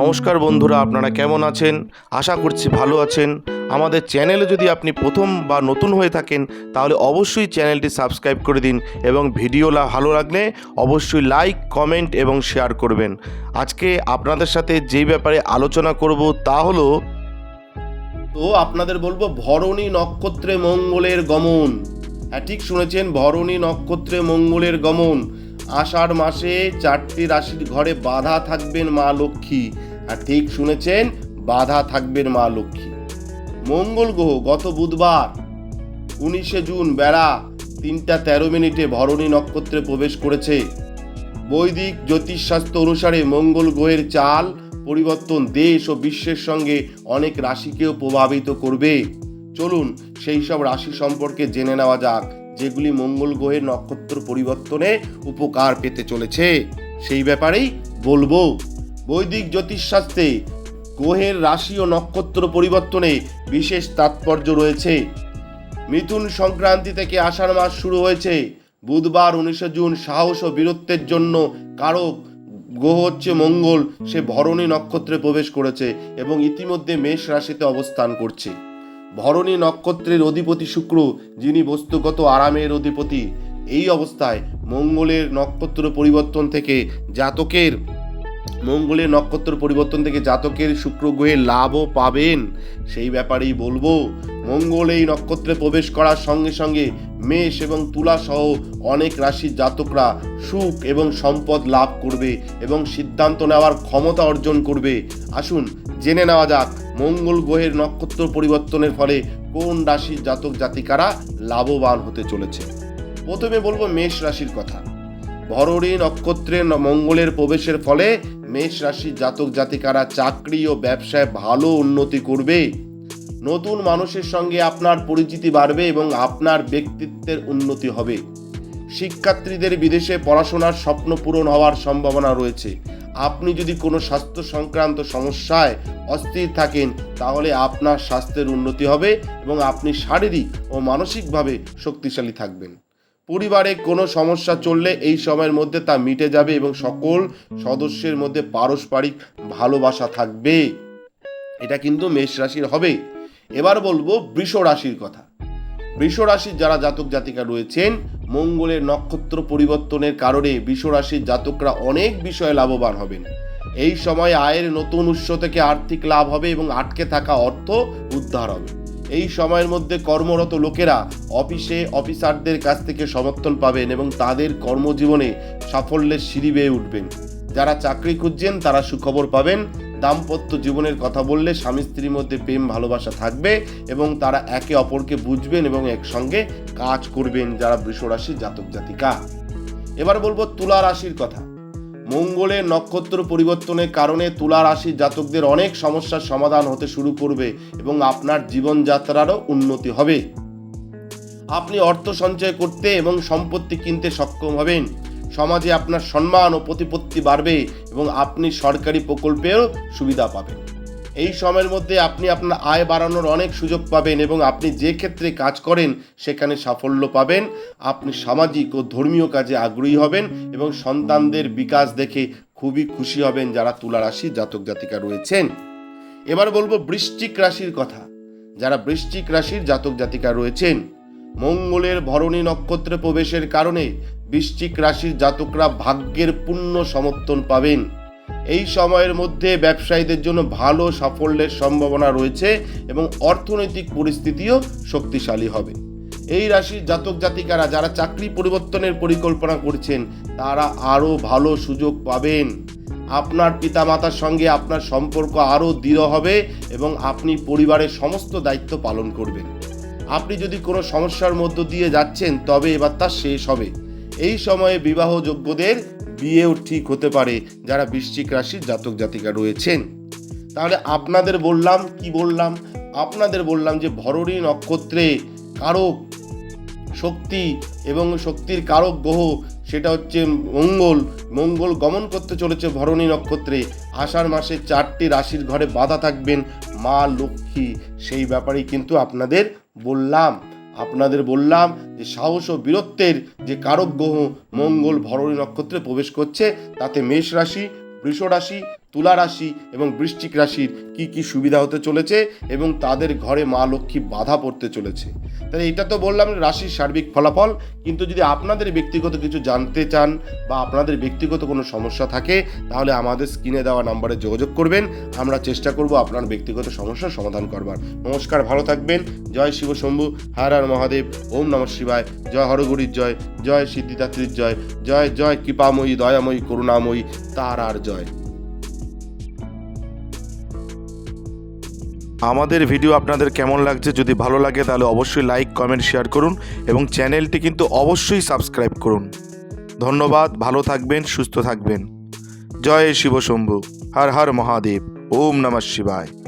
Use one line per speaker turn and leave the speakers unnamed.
নমস্কার বন্ধুরা, আপনারা কেমন আছেন? আশা করছি ভালো আছেন। আমাদের চ্যানেলে যদি আপনি প্রথম বা নতুন হয়ে থাকেন, তাহলে অবশ্যই চ্যানেলটি সাবস্ক্রাইব করে দিন এবং ভিডিও ভালো লাগলে অবশ্যই লাইক, কমেন্ট এবং শেয়ার করবেন। আজকে আপনাদের সাথে যেই ব্যাপারে আলোচনা করব তা হলো, তো আপনাদের বলব ভরণী নক্ষত্রে মঙ্গলের গমন। হ্যাঁ ঠিক শুনেছেন, ভরণী নক্ষত্রে মঙ্গলের গমন। আষাঢ় মাসে চারটি রাশির ঘরে বাধা থাকবেন মা লক্ষ্মী। আর ঠিক শুনেছেন, বাধা থাকবেন মা লক্ষ্মী। মঙ্গল গ্রহ গত বুধবার, উনিশে জুন বেড়া তিনটা তেরো মিনিটে ভরণী নক্ষত্রে প্রবেশ করেছে। বৈদিক জ্যোতিষশাস্ত্র অনুসারে মঙ্গল গ্রহের চাল পরিবর্তন দেশ ও বিশ্বের সঙ্গে অনেক রাশিকেও প্রভাবিত করবে। চলুন সেই সব রাশি সম্পর্কে জেনে নেওয়া যাক, যেগুলি মঙ্গল গ্রহের নক্ষত্র পরিবর্তনে উপকার পেতে চলেছে। সেই ব্যাপারেই বলব। বৈদিক জ্যোতিষশাস্ত্রে গ্রহের রাশি ও নক্ষত্র পরিবর্তনে বিশেষ তাৎপর্য রয়েছে। মিথুন সংক্রান্তি থেকে আষাঢ় মাস শুরু হয়েছে। বুধবার উনিশে জুন সাহস ও বীরত্বের জন্য কারক গ্রহ হচ্ছে মঙ্গল। সে ভরণী নক্ষত্রে প্রবেশ করেছে এবং ইতিমধ্যে মেষ রাশিতে অবস্থান করছে। ভরণী নক্ষত্রের অধিপতি শুক্র, যিনি বস্তুগত আরামের অধিপতি। এই অবস্থায় মঙ্গলের নক্ষত্র পরিবর্তন থেকে জাতকের মঙ্গলের নক্ষত্র পরিবর্তন থেকে জাতকের শুক্র গ্রহে লাভও পাবেন। সেই ব্যাপারেই বলব, মঙ্গল এই নক্ষত্রে প্রবেশ করার সঙ্গে সঙ্গে মেষ এবং তুলা সহ অনেক রাশির জাতকরা সুখ এবং সম্পদ লাভ করবে এবং সিদ্ধান্ত নেওয়ার ক্ষমতা অর্জন করবে। আসুন, জেনে নেওয়া যাক, মঙ্গল গ্রহের নক্ষত্র পরিবর্তনের ফলে কোন রাশির জাতক জাতিকারা লাভবান হতে চলেছে? প্রথমে বলব মেষ রাশির কথা। ভরণী নক্ষত্রে মঙ্গলের প্রবেশের ফলে মেষ রাশির জাতক জাতিকারা চাকরি ও ব্যবসায় ভালো উন্নতি করবে। নতুন মানুষের সঙ্গে আপনার পরিচিতি বাড়বে এবং আপনার ব্যক্তিত্বের উন্নতি হবে। শিক্ষার্থীদের বিদেশে পড়াশোনার স্বপ্ন পূরণ হওয়ার সম্ভাবনা রয়েছে। আপনি যদি কোনো স্বাস্থ্য সংক্রান্ত সমস্যায় অস্থির থাকেন, তাহলে আপনার স্বাস্থ্যের উন্নতি হবে এবং আপনি শারীরিক ও মানসিকভাবে শক্তিশালী থাকবেন। পরিবারে কোনো সমস্যা চললে এই সময়ের মধ্যে তা মিটে যাবে এবং সকল সদস্যের মধ্যে পারস্পরিক ভালোবাসা থাকবে। এটা কিন্তু মেষ রাশির হবে। এবার বলব বৃষ রাশির কথা। বৃষ রাশির যারা জাতক জাতিকা রয়েছেন, মঙ্গলের নক্ষত্র পরিবর্তনের কারণে বৃষ রাশির জাতকরা অনেক বিষয়ে লাভবান হবেন। এই সময় আয়ের নতুন উৎস থেকে আর্থিক লাভ হবে এবং আটকে থাকা অর্থ উদ্ধার হবে। এই সময়ের মধ্যে কর্মরত লোকেরা অফিসে অফিসারদের কাছ থেকে সমর্থন পাবেন এবং তাদের কর্মজীবনে সাফল্যের সিঁড়ি বেয়ে উঠবেন। যারা চাকরি খুঁজছেন, তারা সুখবর পাবেন। দাম্পত্য জীবনের কথা বললে স্বামী স্ত্রীর মধ্যে প্রেম, ভালোবাসা থাকবে এবং তারা একে অপরকে বুঝবেন এবং একসঙ্গে কাজ করবেন যারা বৃষরাশির জাতক জাতিকা। এবার বলব তুলা রাশির কথা। মঙ্গলের নক্ষত্র পরিবর্তনের কারণে তুলা রাশি জাতকদের অনেক সমস্যার সমাধান হতে শুরু করবে এবং আপনার জীবনযাত্রারও উন্নতি হবে। আপনি অর্থ সঞ্চয় করতে এবং সম্পত্তি কিনতে সক্ষম হবেন। সমাজে আপনার সম্মান ও প্রতিপত্তি বাড়বে এবং আপনি সরকারি প্রকল্পেও সুবিধা পাবেন। এই সময়ের মধ্যে আপনি আপনার আয় বাড়ানোর অনেক সুযোগ পাবেন এবং আপনি যে ক্ষেত্রে কাজ করেন, সেখানে সাফল্য পাবেন। আপনি সামাজিক ও ধর্মীয় কাজে আগ্রহী হবেন এবং সন্তানদের বিকাশ দেখে খুবই খুশি হবেন যারা তুলা রাশি জাতক জাতিকা রয়েছেন। এবার বলব বৃশ্চিক রাশির কথা। যারা বৃশ্চিক রাশির জাতক জাতিকা রয়েছেন, মঙ্গলের ভরণী নক্ষত্রে প্রবেশের কারণে বৃশ্চিক রাশির জাতকরা ভাগ্যের পূর্ণ সমর্থন পাবেন। এই সময়ের মধ্যে ব্যবসায়ীদের জন্য ভালো সাফল্যের সম্ভাবনা রয়েছে এবং অর্থনৈতিক পরিস্থিতিও শক্তিশালী হবে। এই রাশির জাতক জাতিকারা যারা চাকরি পরিবর্তনের পরিকল্পনা করছেন, তারা আরও ভালো সুযোগ পাবেন। আপনার পিতামাতার সঙ্গে আপনার সম্পর্ক আরও দৃঢ় হবে এবং আপনি পরিবারের সমস্ত দায়িত্ব পালন করবেন। আপনি যদি কোনো সমস্যার মধ্য দিয়ে যাচ্ছেন, তবে এবার তা শেষ হবে। এই সময়ে বিবাহযোগ্যদের বিয়েও ঠিক হতে পারে যারা বৃশ্চিক রাশির জাতক জাতিকা রয়েছেন। তাহলে আপনাদের বললাম, কি বললাম? আপনাদের বললাম যে ভরণী নক্ষত্রে কারক শক্তি এবং শক্তির কারক গ্রহ, সেটা হচ্ছে মঙ্গল। মঙ্গল গমন করতে চলেছে ভরণী নক্ষত্রে। আষাঢ় মাসে চারটি রাশির ঘরে বাধা থাকবেন মা লক্ষ্মী। সেই ব্যাপারেই কিন্তু আপনাদের বললাম। আপনাদের বললাম যে সাহস ও বীরত্বের যে কারক গ্রহ মঙ্গল ভরণী নক্ষত্রে প্রবেশ করছে, তাতে মেষ রাশি, বৃষ রাশি তুলা রাশি এবং বৃশ্চিক রাশির কি কি সুবিধা হতে চলেছে এবং তাদের ঘরে মা লক্ষ্মী বাধা পড়তে চলেছে। তাহলে এটা তো বললাম রাশির সার্বিক ফলাফল, কিন্তু যদি আপনাদের ব্যক্তিগত কিছু জানতে চান বা আপনাদের ব্যক্তিগত কোনো সমস্যা থাকে, তাহলে আমাদের স্ক্রিনে দেওয়া নাম্বারে যোগাযোগ করবেন। আমরা চেষ্টা করব আপনার ব্যক্তিগত সমস্যার সমাধান করবার। নমস্কার, ভালো থাকবেন। জয় শিব শম্ভু, হার আর মহাদেব, ওম নমঃ শিবায়। জয় হরগরির জয় জয় সিদ্ধিদাত্রীর জয় জয় জয় কৃপাময়ী, দয়াময়ী, করুণাময়ী তার আর জয়। আমাদের ভিডিও আপনাদের কেমন লাগছে? যদি ভালো লাগে, তাহলে অবশ্যই লাইক কমেন্ট শেয়ার করুন এবং চ্যানেলটি কিন্তু অবশ্যই সাবস্ক্রাইব করুন। ধন্যবাদ, ভালো থাকবেন, সুস্থ থাকবেন। জয় শিবশম্ভু। হর হর মহাদেব। ওম নমঃ শিবায়।